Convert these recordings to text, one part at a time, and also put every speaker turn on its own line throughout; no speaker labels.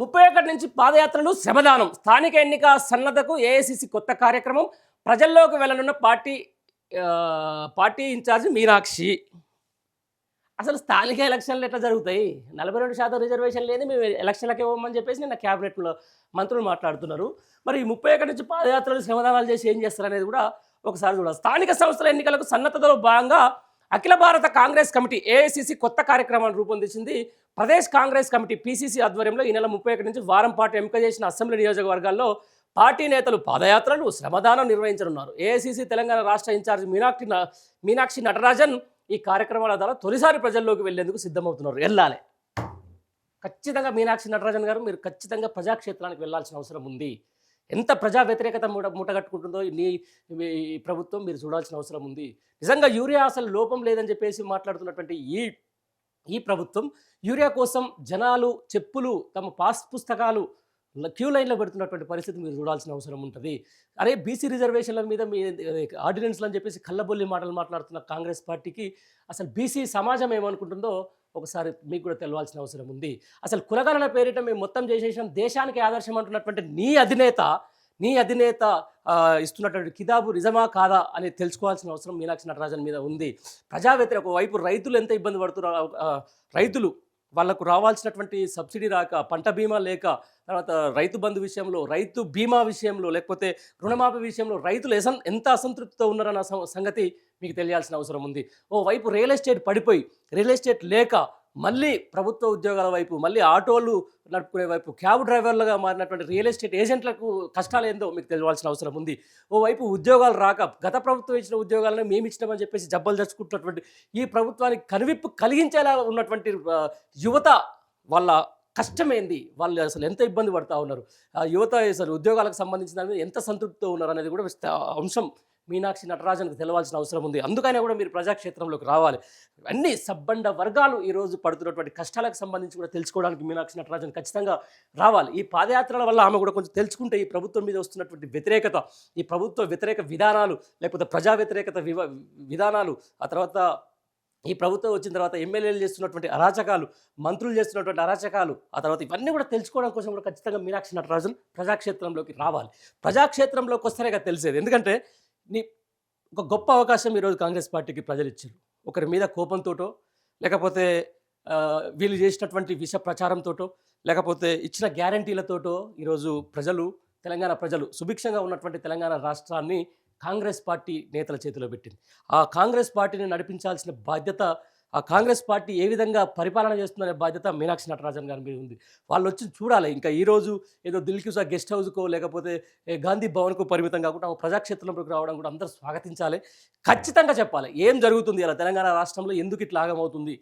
ముప్పై ఒకటి నుంచి పాదయాత్రలు శ్రమదానం. స్థానిక ఎన్నిక సన్నద్ధకు ఏఐసిసి కొత్త కార్యక్రమం. ప్రజల్లోకి వెళ్ళనున్న పార్టీ పార్టీ ఇన్ఛార్జ్ మీనాక్షి. అసలు స్థానిక ఎలక్షన్లు ఎట్లా జరుగుతాయి? నలభై రెండు శాతం రిజర్వేషన్ లేని మేము ఎలక్షన్లకు ఇవ్వమని చెప్పేసి నిన్న క్యాబినెట్లో మంత్రులు మాట్లాడుతున్నారు. మరి ఈ ముప్పై ఒకటి నుంచి పాదయాత్రలు శ్రమదానాలు చేసి ఏం చేస్తారనేది కూడా ఒకసారి చూడాలి. స్థానిక సంస్థల ఎన్నికలకు సన్నద్ధతలో భాగంగా అఖిల భారత కాంగ్రెస్ కమిటీ ఏఐసిసి కొత్త కార్యక్రమాన్ని రూపొందించింది. ప్రదేశ్ కాంగ్రెస్ కమిటీ పీసీసీ ఆధ్వర్యంలో ఈ నెల ముప్పై ఒకటి నుంచి వారం పాటు ఎంపిక చేసిన అసెంబ్లీ నియోజకవర్గాల్లో పార్టీ నేతలు పాదయాత్రలు శ్రమదానం నిర్వహించనున్నారు. ఏఐసిసి తెలంగాణ రాష్ట్ర ఇన్ఛార్జ్ మీనాక్షి న- మీనాక్షి నటరాజన్ ఈ కార్యక్రమాల ద్వారా తొలిసారి ప్రజల్లోకి వెళ్ళేందుకు సిద్ధమవుతున్నారు. వెళ్ళాలి. ఖచ్చితంగా మీనాక్షి నటరాజన్ గారు మీరు ఖచ్చితంగా ప్రజాక్షేత్రానికి వెళ్ళాల్సిన అవసరం ఉంది. ఎంత ప్రజా వ్యతిరేకత మూట మూటగట్టుకుంటుందో నీ ఈ ప్రభుత్వం మీరు చూడాల్సిన అవసరం ఉంది. నిజంగా యూరియా అసలు లోపం లేదని చెప్పేసి మాట్లాడుతున్నటువంటి ఈ ఈ ప్రభుత్వం యూరియా కోసం జనాలు చెప్పులు తమ పాస్ పుస్తకాలు క్యూ లైన్లో పెడుతున్నటువంటి పరిస్థితి మీరు చూడాల్సిన అవసరం ఉంటుంది. అరే బీసీ రిజర్వేషన్ల మీద మీ ఆర్డినెన్స్లు అని చెప్పేసి కళ్ళబొల్లి మాటలు మాట్లాడుతున్న కాంగ్రెస్ పార్టీకి అసలు బీసీ సమాజం ఏమనుకుంటుందో ఒకసారి మీకు కూడా తెలవాల్సిన అవసరం ఉంది. అసలు కులగణన పేరిట మేము మొత్తం చేసేసాం దేశానికి ఆదర్శం అంటున్నటువంటి నీ అధినేత నీ అధినేత ఇస్తున్నటువంటి కితాబు నిజమా కాదా అని తెలుసుకోవాల్సిన అవసరం మీనాక్షి నటరాజన్ మీద ఉంది. ప్రజా వ్యతిరేక వైపు రైతులు ఎంత ఇబ్బంది పడుతున్నారు రైతులు వాళ్ళకు రావాల్సినటువంటి సబ్సిడీ రాక పంట బీమా లేక తర్వాత రైతు బంధు విషయంలో రైతు బీమా విషయంలో లేకపోతే రుణమాఫీ విషయంలో రైతులు ఎసన్ ఎంత అసంతృప్తితో ఉన్నారన్న సం- సంగతి మీకు తెలియాల్సిన అవసరం ఉంది. ఓ వైపు రియల్ ఎస్టేట్ పడిపోయి రియల్ ఎస్టేట్ లేక మళ్ళీ ప్రభుత్వ ఉద్యోగాల వైపు మళ్ళీ ఆటోలు నడుపుకునే వైపు క్యాబ్ డ్రైవర్లుగా మారినటువంటి రియల్ ఎస్టేట్ ఏజెంట్లకు కష్టాలు ఏందో మీకు తెలియాల్సిన అవసరం ఉంది. ఓవైపు ఉద్యోగాలు రాక గత ప్రభుత్వం ఇచ్చిన ఉద్యోగాలను మేము ఇచ్చినామని చెప్పేసి జబ్బలు తెచ్చుకుంటున్నటువంటి ఈ ప్రభుత్వానికి కనువిప్పు కలిగించేలా ఉన్నటువంటి యువత వాళ్ళ కష్టమైంది? వాళ్ళు అసలు ఎంత ఇబ్బంది పడతా ఉన్నారు? ఆ యువత అసలు ఉద్యోగాలకు సంబంధించిన దాని మీద ఎంత సంతృప్తితో ఉన్నారు అనేది కూడా విస్త- అంశం. మీనాక్షి నటరాజన్కి తెలవాల్సిన అవసరం ఉంది. అందుకనే కూడా మీరు ప్రజాక్షేత్రంలోకి రావాలి. అన్ని సబ్బండ వర్గాలు ఈరోజు పడుతున్నటువంటి కష్టాలకు సంబంధించి కూడా తెలుసుకోవడానికి మీనాక్షి నటరాజన్ ఖచ్చితంగా రావాలి. ఈ పాదయాత్రల వల్ల ఆమె కూడా కొంచెం తెలుసుకుంటే ఈ ప్రభుత్వం మీద వస్తున్నటువంటి వ్యతిరేకత ఈ ప్రభుత్వ వ్యతిరేక విధానాలు లేకపోతే ప్రజా వ్యతిరేకత విధానాలు ఆ తర్వాత ఈ ప్రభుత్వం వచ్చిన తర్వాత ఎమ్మెల్యేలు చేస్తున్నటువంటి అరాచకాలు మంత్రులు చేస్తున్నటువంటి అరాచకాలు ఆ తర్వాత ఇవన్నీ కూడా తెలుసుకోవడం కోసం కూడా ఖచ్చితంగా మీనాక్షి నటరాజన్ ప్రజాక్షేత్రంలోకి రావాలి. ప్రజాక్షేత్రంలోకి వస్తేనే కదా తెలిసేది. ఎందుకంటే నీ ఒక గొప్ప అవకాశం ఈరోజు కాంగ్రెస్ పార్టీకి ప్రజలు ఇచ్చారు ఒకరి మీద కోపంతోటో లేకపోతే వీళ్ళు చేసినటువంటి విష ప్రచారంతోటో లేకపోతే ఇచ్చిన గ్యారంటీలతోటో ఈరోజు ప్రజలు తెలంగాణ ప్రజలు సుభిక్షంగా ఉన్నటువంటి తెలంగాణ రాష్ట్రాన్ని కాంగ్రెస్ పార్టీ నేతల చేతిలో పెట్టింది. ఆ కాంగ్రెస్ పార్టీని నడిపించాల్సిన బాధ్యత ఆ కాంగ్రెస్ పార్టీ ఏ విధంగా పరిపాలన చేస్తుందనే బాధ్యత మీనాక్షి నటరాజన్ గారి మీద ఉంది. వాళ్ళు వచ్చి చూడాలి. ఇంకా ఈరోజు ఏదో దిల్కిసా గెస్ట్ హౌస్కో లేకపోతే గాంధీ భవన్కు పరిమితం కాకుండా ప్రజాక్షేత్రంలోకి రావడం కూడా అందరూ స్వాగతించాలి. ఖచ్చితంగా చెప్పాలి. ఏం జరుగుతుంది? ఇలా తెలంగాణ రాష్ట్రంలో ఎందుకు ఇట్లా ఆగమవుతుంది?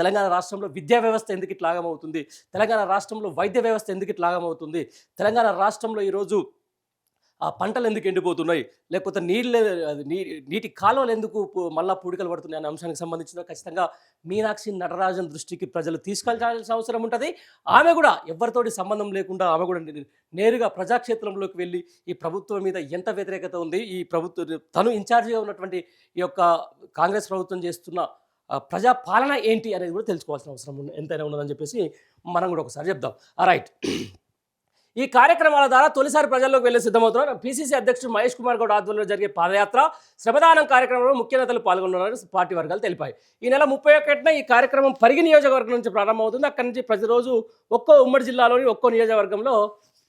తెలంగాణ రాష్ట్రంలో విద్యా వ్యవస్థ ఎందుకు ఇట్లా ఆగమవుతుంది? తెలంగాణ రాష్ట్రంలో వైద్య వ్యవస్థ ఎందుకు ఇట్లా ఆగమవుతుంది? తెలంగాణ రాష్ట్రంలో ఈరోజు ఆ పంటలు ఎందుకు ఎండిపోతున్నాయి? లేకపోతే నీళ్ళు నీటి కాలువలు ఎందుకు మళ్ళా పూడికలు పడుతున్నాయి అనే అంశానికి సంబంధించిన ఖచ్చితంగా మీనాక్షి నటరాజన్ దృష్టికి ప్రజలు తీసుకెళ్ళాల్సిన అవసరం ఉంటుంది. ఆమె కూడా ఎవరితోటి సంబంధం లేకుండా ఆమె కూడా నేరుగా ప్రజాక్షేత్రంలోకి వెళ్ళి ఈ ప్రభుత్వం మీద ఎంత వ్యతిరేకత ఉంది? ఈ ప్రభుత్వం తను ఇన్ఛార్జిగా ఉన్నటువంటి ఈ యొక్క కాంగ్రెస్ ప్రభుత్వం చేస్తున్న ప్రజా పాలన ఏంటి అనేది కూడా తెలుసుకోవాల్సిన అవసరం ఎంతైనా ఉన్నదని చెప్పేసి మనం కూడా ఒకసారి చెప్దాం. రైట్. ఈ కార్యక్రమాల ద్వారా తొలిసారి ప్రజల్లోకి వెళ్ళి సిద్ధమవుతున్నారు. పిసిసి అధ్యక్షుడు మహేష్ కుమార్ గౌడ్ ఆధ్వర్యంలో జరిగే పాదయాత్ర శ్రమదానం కార్యక్రమంలో ముఖ్య నేతలు పాల్గొన్నారని పార్టీ వర్గాలు తెలిపాయి. ఈ నెల ముప్పై ఒకటిన ఈ కార్యక్రమం పరిగి నియోజకవర్గం నుంచి ప్రారంభమవుతుంది. అక్కడి నుంచి ప్రతిరోజు ఒక్కో ఉమ్మడి జిల్లాలోని ఒక్కో నియోజకవర్గంలో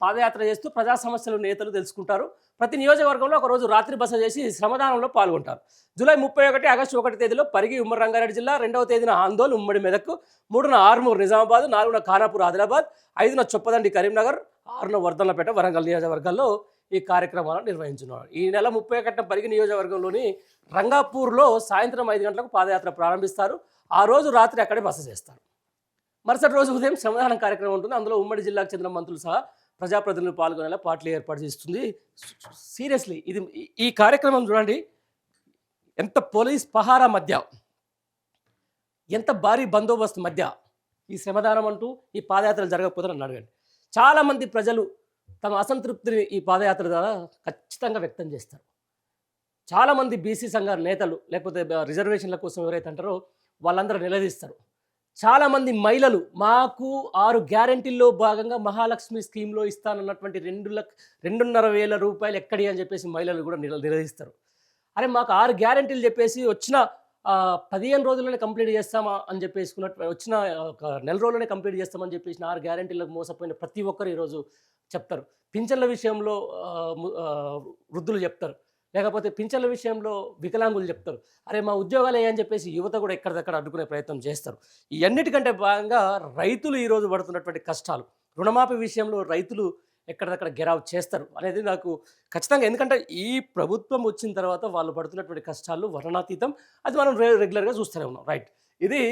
పాదయాత్ర చేస్తూ ప్రజా సమస్యలు నేతలు తెలుసుకుంటారు. ప్రతి నియోజకవర్గంలో ఒకరోజు రాత్రి బస చేసి శ్రమదానంలో పాల్గొంటారు. జూలై ముప్పై ఒకటి ఆగస్టు ఒకటి తేదీలో పరిగి ఉమ్మడి రంగారెడ్డి జిల్లా రెండవ తేదీన ఆందోళన ఉమ్మడి మెదక్ మూడున ఆర్మూర్ నిజామాబాద్ నాలుగున ఖానాపూర్ ఆదిలాబాద్ ఐదున చొప్పదండి కరీంనగర్ ఆరున వర్ధనపేట వరంగల్ నియోజకవర్గాల్లో ఈ కార్యక్రమాలను నిర్వహించున్నారు. ఈ నెల ముప్పై ఒకటిన పరిగి నియోజకవర్గంలోని రంగాపూర్లో సాయంత్రం ఐదు గంటలకు పాదయాత్ర ప్రారంభిస్తారు. ఆ రోజు రాత్రి అక్కడే బస చేస్తారు. మరుసటి రోజు ఉదయం శ్రమదానం కార్యక్రమం ఉంటుంది. అందులో ఉమ్మడి జిల్లాకు చెందిన మంత్రులు సహా ప్రజాప్రతినిధులు పాల్గొనేలా పార్టీలు ఏర్పాటు చేస్తుంది. సీరియస్లీ ఇది ఈ- ఈ కార్యక్రమం చూడండి. ఎంత పోలీస్ పహారా మధ్య ఎంత భారీ బందోబస్తు మధ్య ఈ శ్రమదానం అంటూ ఈ పాదయాత్రలు జరగకపోతే నన్ను అడగండి. చాలామంది ప్రజలు తమ అసంతృప్తిని ఈ పాదయాత్ర ద్వారా ఖచ్చితంగా వ్యక్తం చేస్తారు. చాలామంది బీసీ సంఘ నేతలు లేకపోతే రిజర్వేషన్ల కోసం ఎవరైతే అంటారో వాళ్ళందరూ నిలదీస్తారు. చాలామంది మహిళలు మాకు ఆరు గ్యారంటీల్లో భాగంగా మహాలక్ష్మి స్కీమ్లో ఇస్తానన్నటువంటి రెండు లక్ష రెండున్నర వేల రూపాయలు ఎక్కడి అని చెప్పేసి మహిళలు కూడా నిల నిలదీస్తారు. అరే మాకు ఆరు గ్యారంటీలు చెప్పేసి వచ్చిన పదిహేను రోజుల్లోనే కంప్లీట్ చేస్తామా అని చెప్పేసుకున్నట్టు వచ్చిన ఒక నెల రోజుల్లోనే కంప్లీట్ చేస్తామని చెప్పేసి ఆరు గ్యారంటీలకు మోసపోయిన ప్రతి ఒక్కరు ఈరోజు చెప్తారు. పింఛన్ల విషయంలో వృద్ధులు చెప్తారు. లేకపోతే పింఛన్ల విషయంలో వికలాంగులు చెప్తారు. అరే మా ఉద్యోగాలు అని చెప్పేసి యువత కూడా ఎక్కడిదక్కడ అడ్డుకునే ప్రయత్నం చేస్తారు. ఈ అన్నిటికంటే భాగంగా రైతులు ఈరోజు పడుతున్నటువంటి కష్టాలు. రుణమాఫీ విషయంలో రైతులు ఎక్కడిదక్కడ గెరావ్ చేస్తారు అనేది నాకు ఖచ్చితంగా. ఎందుకంటే ఈ ప్రభుత్వం వచ్చిన తర్వాత వాళ్ళు పడుతున్నటువంటి కష్టాలు వర్ణాతీతం అది మనం రెగ్యులర్గా చూస్తూనే ఉన్నాం. రైట్ ఇది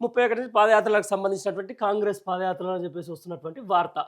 ముప్పై ఒకటి పాదయాత్రలకు సంబంధించినటువంటి కాంగ్రెస్ పాదయాత్రలు అని చెప్పేసి వస్తున్నటువంటి వార్త.